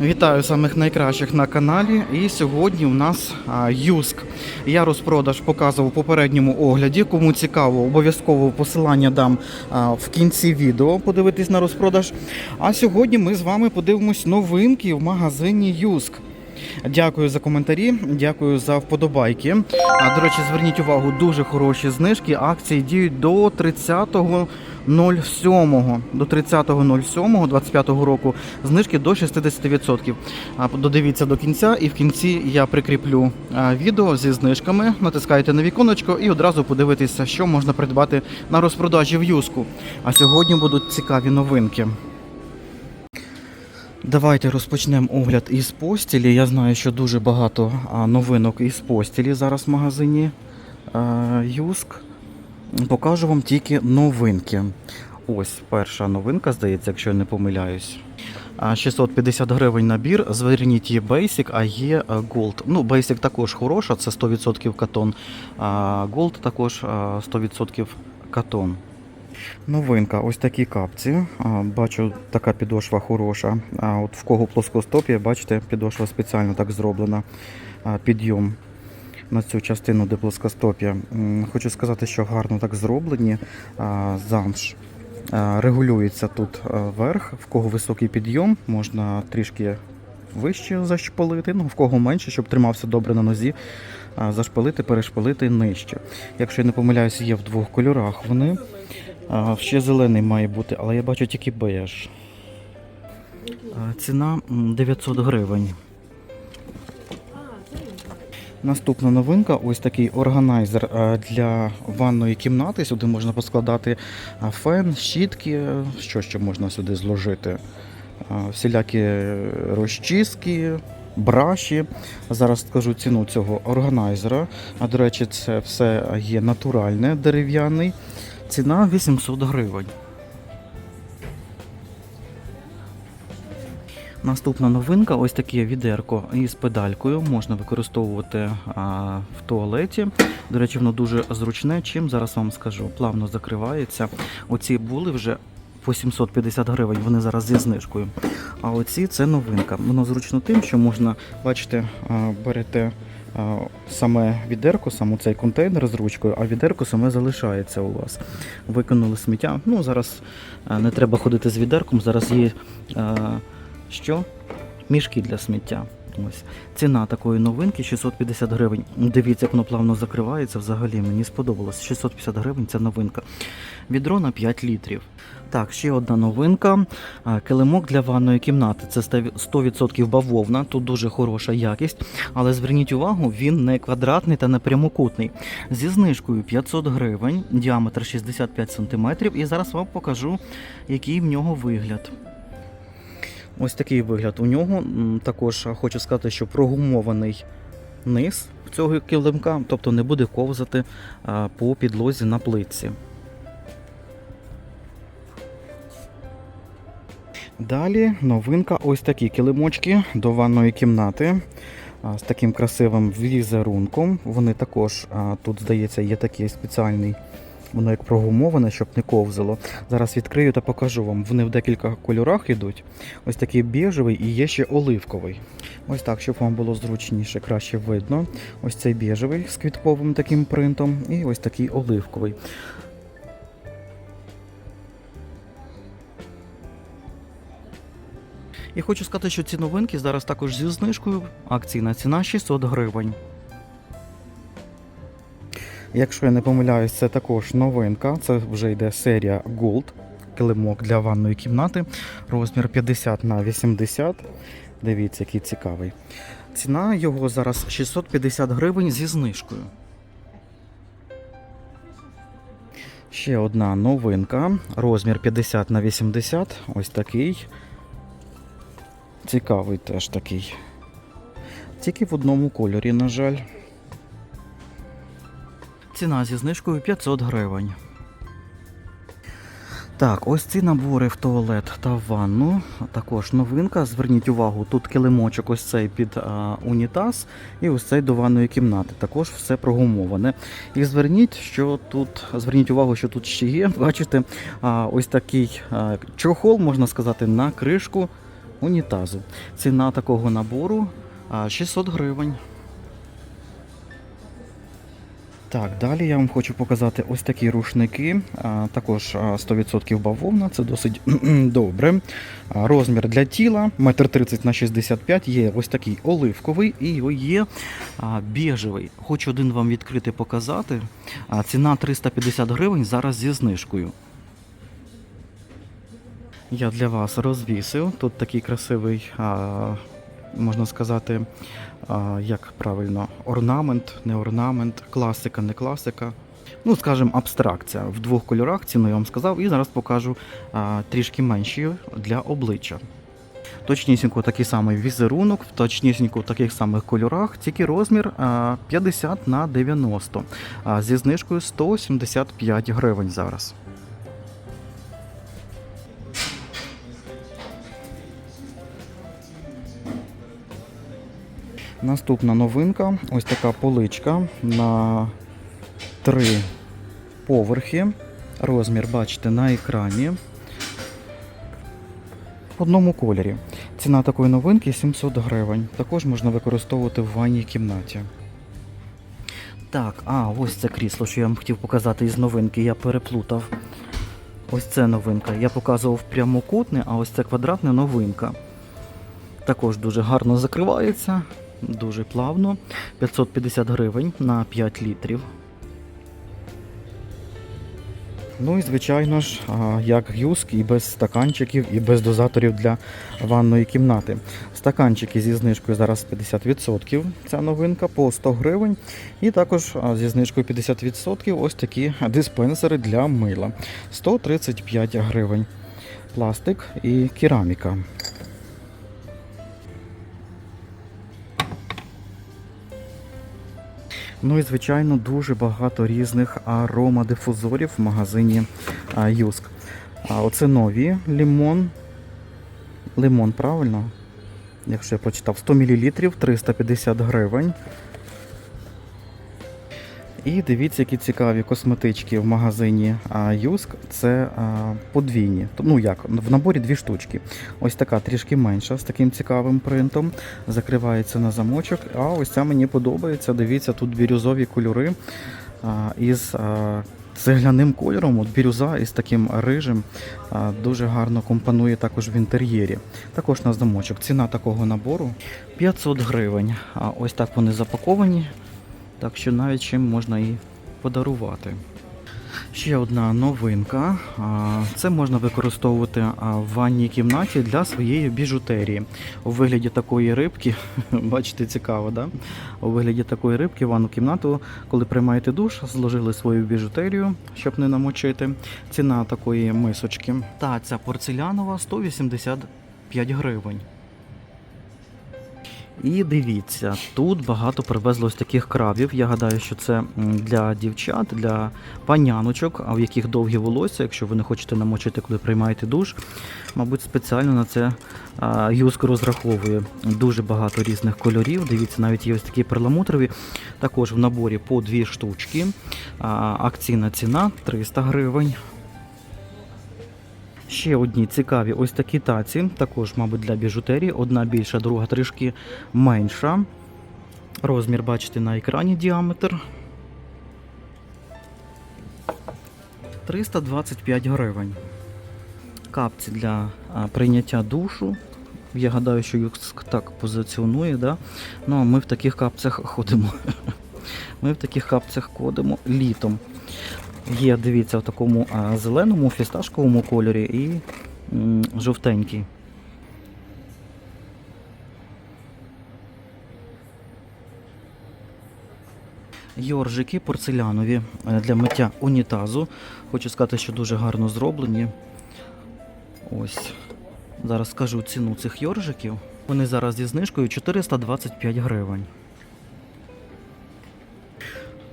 Вітаю самих найкращих на каналі. І сьогодні у нас Юск. Я розпродаж показував у попередньому огляді. Кому цікаво, обов'язково посилання дам в кінці відео подивитись на розпродаж. А сьогодні ми з вами подивимось новинки в магазині Юск. Дякую за коментарі, дякую за вподобайки. А, до речі, зверніть увагу, дуже хороші знижки. Акції діють до 30.07. До 30.07 25 року знижки до 60%. А, Додивіться до кінця, і в кінці я прикріплю відео зі знижками. Натискайте на віконечко і одразу подивитися, що можна придбати на розпродажі в Юску. А сьогодні будуть цікаві новинки. Давайте розпочнемо огляд із постілі. Я знаю, що дуже багато новинок із постілі зараз в магазині Юск. Покажу вам тільки новинки. Ось перша новинка, здається, якщо я не помиляюсь. 650 гривень набір. Зверніть є Basic, а є Gold. Ну, Basic також хороша, це 100% катон. Gold також 100% катон. Новинка, ось такі капці. Бачу, така підошва хороша. От в кого плоскостопія, бачите, підошва спеціально так зроблена. Підйом на цю частину, де плоскостопія. М, Хочу сказати, що гарно так зроблені. Замш регулюється тут верх, в кого високий підйом, можна трішки вище зашпалити, ну в кого менше, щоб тримався добре на нозі, зашпалити, перешпалити нижче. Якщо я не помиляюся, є в двох кольорах вони. Ще зелений має бути, але я бачу тільки беж. Ціна 900 гривень. Наступна новинка ось такий органайзер е, для ванної кімнати. Сюди можна поскладати е, фен, щітки, що ще можна сюди зложити. Е, Всілякі розчіски, браші. Зараз скажу ціну цього органайзера. А до речі, це все є натуральне, дерев'яний. Ціна 800 гривень. Наступна новинка ось таке відерко із педалькою. Можна використовувати а, в туалеті. До речі, воно дуже зручне. Чим зараз вам скажу, плавно закривається. Оці були вже по 750 гривень, вони зараз зі знижкою. А оці це новинка. Воно зручно тим, що можна, бачите, берете саме відерко, саме цей контейнер з ручкою, а відерко саме залишається у вас. Викинули сміття. Ну, зараз не треба ходити з відерком, зараз є. Що? Мішки для сміття. Ось. Ціна такої новинки 650 гривень. Дивіться, як воно плавно закривається. Взагалі мені сподобалось. 650 гривень це новинка. Відро на 5 літрів. Так, ще одна новинка. Килимок для ванної кімнати. Це 100% бавовна. Тут дуже хороша якість. Але зверніть увагу, він не квадратний та не прямокутний. Зі знижкою 500 гривень, діаметр 65 см. І зараз вам покажу, який в нього вигляд. Ось такий вигляд у нього. Також хочу сказати, що прогумований низ цього килимка, тобто не буде ковзати по підлозі на плитці. Далі новинка ось такі килимочки до ванної кімнати з таким красивим візерунком. Вони також тут, здається, є такий спеціальний. Воно як прогумоване, щоб не ковзало. Зараз відкрию та покажу вам. Вони в декілька кольорах йдуть. Ось такий біжевий і є ще оливковий. Ось так, щоб вам було зручніше, краще видно. Ось цей біжевий з квітковим таким принтом, і ось такий оливковий. І хочу сказати, що ці новинки зараз також зі знижкою. Акційна ціна 600 гривень. Якщо я не помиляюсь, це також новинка. Це вже йде серія Gold. Килимок для ванної кімнати. Розмір 50 на 80. Дивіться, який цікавий. Ціна його зараз 650 гривень зі знижкою. Ще одна новинка. Розмір 50 на 80. Ось такий. Цікавий теж такий. Тільки в одному кольорі, на жаль. Ціна зі знижкою 500 гривень. Так, ось ці набори в туалет та в ванну. Також новинка. Зверніть увагу, тут килимочок ось цей під а, унітаз і ось цей до ванної кімнати. Також все прогумоване. І зверніть, що тут, зверніть увагу, що тут ще є. Бачите, а, ось такий а, чохол, можна сказати, на кришку унітазу. Ціна такого набору а, 600 гривень. Так, далі я вам хочу показати ось такі рушники. Також 100% бавовна, це досить добре. Розмір для тіла 1,30 на 65 є ось такий оливковий і є біжевий. Хочу один вам відкрити показати. Ціна 350 гривень зараз зі знижкою. Я для вас розвісив. Тут такий красивий, можна сказати, як правильно, орнамент, не орнамент, класика, не класика. Ну, скажімо, абстракція в двох кольорах, ціну я вам сказав, і зараз покажу а, трішки менші для обличчя. Точнісінько такий самий візерунок, в точнісінько таких самих кольорах, тільки розмір а, 50 на 90, а, зі знижкою 175 гривень зараз. Наступна новинка ось така поличка на три поверхи. Розмір бачите на екрані. В одному кольорі. Ціна такої новинки 700 гривень. Також можна використовувати в ванній кімнаті. Так, а ось це крісло, що я вам хотів показати із новинки, я переплутав. Ось це новинка. Я показував прямокутне, а ось це квадратне новинка. Також дуже гарно закривається, дуже плавно. 550 гривень на 5 літрів. Ну і звичайно ж, як гюск, і без стаканчиків, і без дозаторів для ванної кімнати. Стаканчики зі знижкою зараз 50%, ця новинка по 100 гривень. І також зі знижкою 50% ось такі диспенсери для мила 135 гривень. Пластик і кераміка. Ну і звичайно дуже багато різних аромадифузорів в магазині Юск. Оце нові лимон. Лимон, правильно? Якщо я прочитав, 100 мл 350 гривень. І дивіться, які цікаві косметички в магазині Юск. Це подвійні. Ну як, в наборі дві штучки. Ось така трішки менша з таким цікавим принтом. Закривається на замочок. А ось ця мені подобається. Дивіться, тут бірюзові кольори із цегляним кольором. От бірюза із таким рижем дуже гарно компонує також в інтер'єрі. Також на замочок. Ціна такого набору 500 гривень. Ось так вони запаковані. Так що навіть чим можна і подарувати. Ще одна новинка. Це можна використовувати в ванній кімнаті для своєї біжутерії. У вигляді такої рибки, бачите, цікаво, да? У вигляді такої рибки ванну кімнату, коли приймаєте душ, зложили свою біжутерію, щоб не намочити. Ціна такої мисочки. Та ця порцелянова 185 гривень. І дивіться, тут багато привезли ось таких крабів. Я гадаю, що це для дівчат, для паняночок, а в яких довгі волосся, якщо ви не хочете намочити, коли приймаєте душ. Мабуть, спеціально на це а, юск розраховує. Дуже багато різних кольорів. Дивіться, навіть є ось такі перламутрові. Також в наборі по дві штучки. Акційна ціна 300 гривень. Ще одні цікаві ось такі таці, також, мабуть, для біжутерії. Одна більша, друга трішки менша. Розмір бачите на екрані діаметр. 325 гривень. Капці для прийняття душу. Я гадаю, що Юкск так позиціонує, да? Ну а ми в таких капцях ходимо. Ми в таких капцях ходимо літом. Є, дивіться, в такому зеленому, фісташковому кольорі і жовтенький. Йоржики порцелянові е, для миття унітазу. Хочу сказати, що дуже гарно зроблені. Ось. Зараз скажу ціну цих йоржиків. Вони зараз зі знижкою 425 гривень.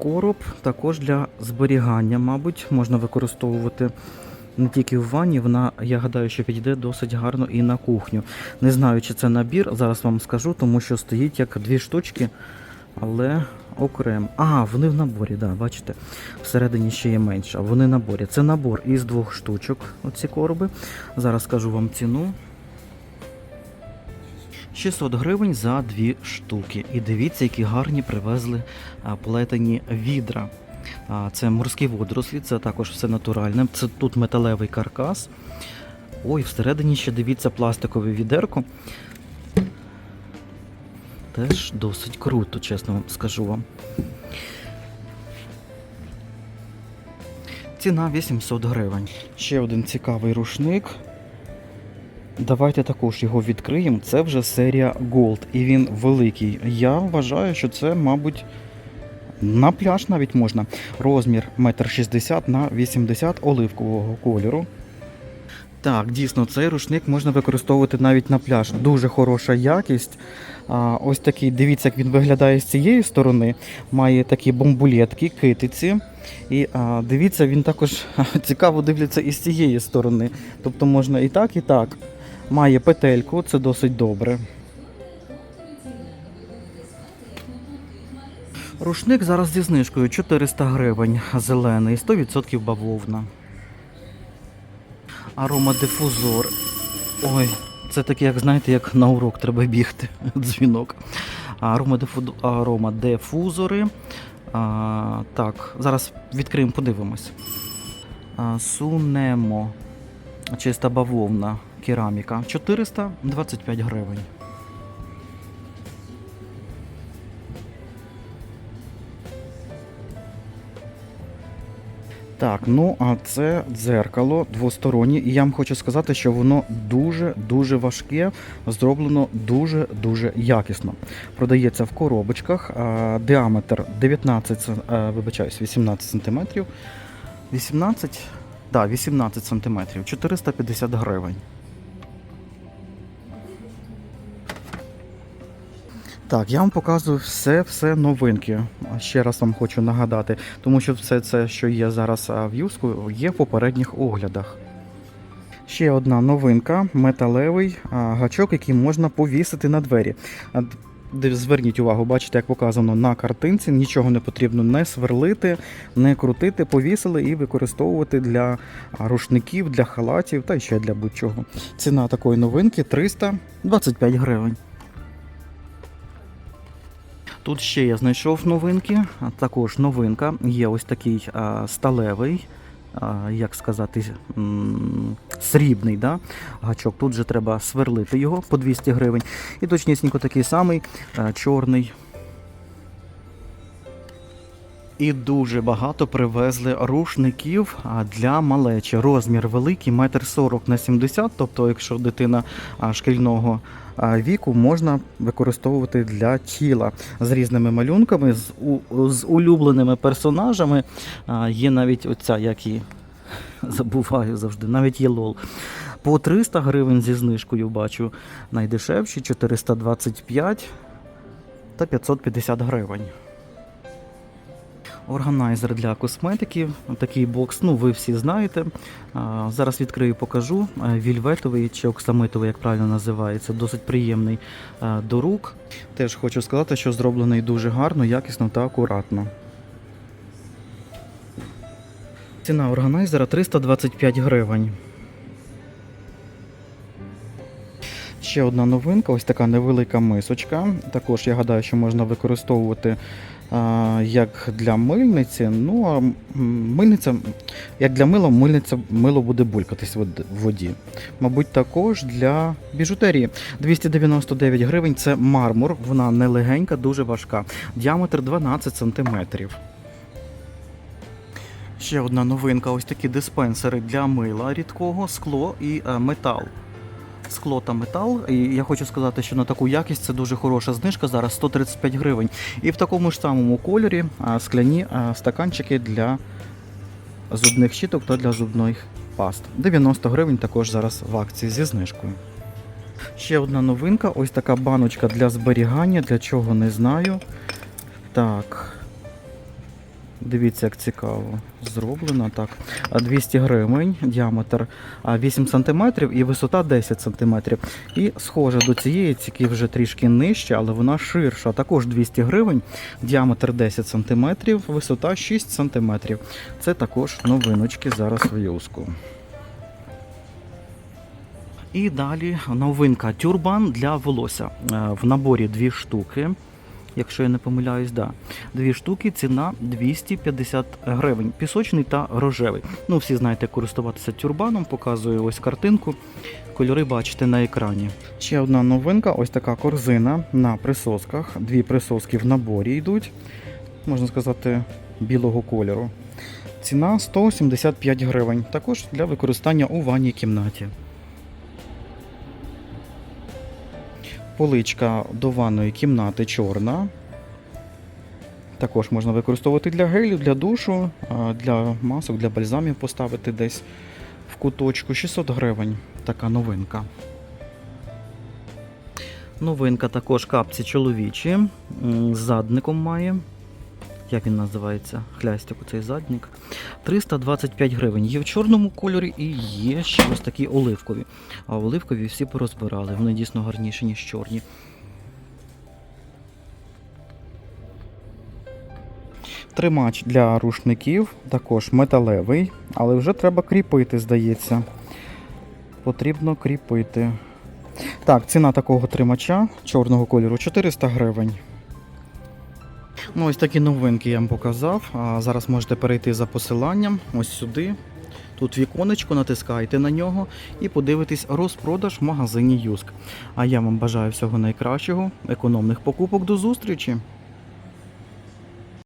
Короб також для зберігання, мабуть, можна використовувати не тільки в ванні, вона, я гадаю, що підійде досить гарно і на кухню. Не знаю, чи це набір, зараз вам скажу, тому що стоїть як дві штучки, але окремо. А, вони в наборі, да, бачите, всередині ще є менше. Вони в наборі. Це набор із двох штучок, оці короби. Зараз скажу вам ціну. 600 гривень за дві штуки. І дивіться, які гарні привезли плетені відра. Це морські водорослі, це також все натуральне. Це тут металевий каркас. Ой, всередині ще дивіться пластикове відерко. Теж досить круто, чесно вам скажу вам. Ціна 800 гривень. Ще один цікавий рушник. Давайте також його відкриємо. Це вже серія Gold, і він великий. Я вважаю, що це, мабуть, на пляж навіть можна. Розмір 1,60 на 80 оливкового кольору. Так, дійсно, цей рушник можна використовувати навіть на пляж. Дуже хороша якість. А, ось такий, дивіться, як він виглядає з цієї сторони. Має такі бомбулетки, китиці. І а, дивіться, він також цікаво дивляться і з цієї сторони. Тобто можна і так, і так. Має петельку, це досить добре. Рушник зараз зі знижкою 400 гривень, зелений, 100% бавовна. Аромадифузор. Ой, це таке, як знаєте, як на урок треба бігти. Дзвінок. Аромадифу... Аромадифузори. А, так, зараз відкриємо, подивимось. А, Сунемо. Чиста бавовна, кераміка. 425 гривень. Так, ну а це дзеркало двостороннє, і я вам хочу сказати, що воно дуже-дуже важке, зроблено дуже-дуже якісно. Продається в коробочках, діаметр 19, сан- а, вибачаюсь, 18 см. 18, да, 18 см, 450 гривень. Так, я вам показую все, все новинки. Ще раз вам хочу нагадати, тому що все це, що є зараз в юску, є в попередніх оглядах. Ще одна новинка металевий гачок, який можна повісити на двері. Зверніть увагу, бачите, як показано на картинці, нічого не потрібно не сверлити, не крутити, повісили і використовувати для рушників, для халатів та ще для будь-чого. Ціна такої новинки 325 гривень. Тут ще я знайшов новинки. Також новинка. Є ось такий а, сталевий, а, як сказати, м, срібний да? гачок. Тут же треба сверлити його по 200 гривень. І точнісінько такий самий а, чорний. І дуже багато привезли рушників для малечі. Розмір великий, метр 40 на 70. Тобто, якщо дитина шкільного віку, можна використовувати для тіла з різними малюнками, з, у, з улюбленими персонажами. Є навіть оця, як і забуваю завжди, навіть є лол. По 300 гривень зі знижкою бачу найдешевші 425 та 550 гривень. Органайзер для косметики. Такий бокс, ну ви всі знаєте. Зараз відкрию, покажу. Вільветовий чи оксамитовий, як правильно називається, досить приємний до рук. Теж хочу сказати, що зроблений дуже гарно, якісно та акуратно. Ціна органайзера 325 гривень. Ще одна новинка, ось така невелика мисочка. Також я гадаю, що можна використовувати як для мильниці. Ну, а мильниця, як для мила, мильниця мило буде булькатись в воді. Мабуть, також для біжутерії. 299 гривень це мармур, вона не легенька, дуже важка. Діаметр 12 сантиметрів. Ще одна новинка: ось такі диспенсери для мила рідкого, скло і е, метал. Скло та метал. І я хочу сказати, що на таку якість це дуже хороша знижка. Зараз 135 гривень. І в такому ж самому кольорі скляні стаканчики для зубних щіток та для зубних паст. 90 гривень також зараз в акції зі знижкою. Ще одна новинка: ось така баночка для зберігання. Для чого не знаю. Так. Дивіться, як цікаво. Зроблено так. 200 гривень, діаметр 8 см і висота 10 см. І схожа до цієї, тільки вже трішки нижче, але вона ширша. Також 200 гривень, діаметр 10 см, висота 6 см. Це також новиночки зараз в юску. І далі новинка тюрбан для волосся. Е, В наборі дві штуки. Якщо я не помиляюсь, да. Дві штуки, ціна 250 гривень. Пісочний та рожевий. Ну, всі знаєте, користуватися тюрбаном, показую ось картинку. Кольори бачите на екрані. Ще одна новинка: ось така корзина на присосках. Дві присоски в наборі йдуть, можна сказати, білого кольору. Ціна 175 гривень. Також для використання у ванній кімнаті. Поличка до ванної кімнати чорна. Також можна використовувати для гелю, для душу, для масок, для бальзамів поставити десь в куточку 600 гривень. Така новинка. Новинка також капці чоловічі. З задником має. Як він називається? Хлястик, оцей задник. 325 гривень. Є в чорному кольорі і є ще ось такі оливкові. А оливкові всі порозбирали. Вони дійсно гарніші, ніж чорні. Тримач для рушників, також металевий, але вже треба кріпити, здається. Потрібно кріпити. Так, ціна такого тримача чорного кольору 400 гривень. Ну, ось такі новинки я вам показав. А зараз можете перейти за посиланням ось сюди. Тут віконечко, натискайте на нього і подивитись розпродаж в магазині Юск. А я вам бажаю всього найкращого, економних покупок до зустрічі!